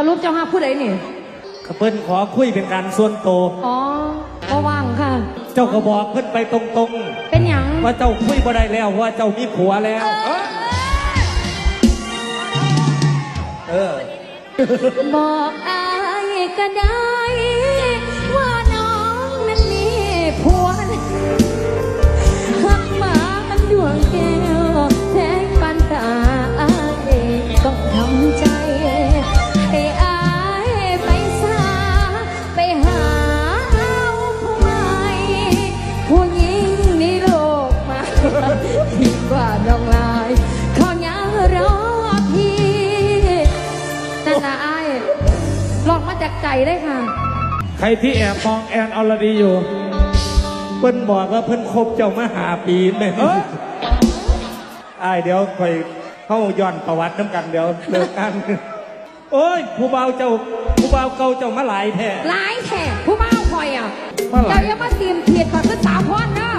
สรุปเจ้าห้าผู้ใดนี่เพิ่นขอคุยเป็นการส่วนตัวอ๋อก็ว่างค่ะ เจ้าก็บอกเพิ่นไปตรงเป็นหยังๆ ว่าเจ้าคุยบ่ได้แล้วว่าเจ้ามีผัวแล้ว เออ บอกอายก็ได้ ว่าน้องนั้นมีผัวหักหมามันดวงแก้วแทงปันตาอายต้องทำใจ กว่าดองลายเขายังรอพี่นั่นนะไอ้ายลองมาจากใจเลยค่ะ ใครที่แอบมองแอนอรดีอยู่ เพิ่นบอกว่าเพิ่นคบเจ้ามาหาปีแม่ไอ้ายเดี๋ยวคอยเข้าย้อนประวัติน้ำกันเดี๋ยวเลิกกันโอ้ยผู้บ่าวเจ้าผู้บ่าวเก่าเจ้ามาหลายแท้หลายแขกผู้เมาคอยอะว่าหลายเจ้าอย่ามาเตรียมเทียดก่อนคือสาวพอนเนาะ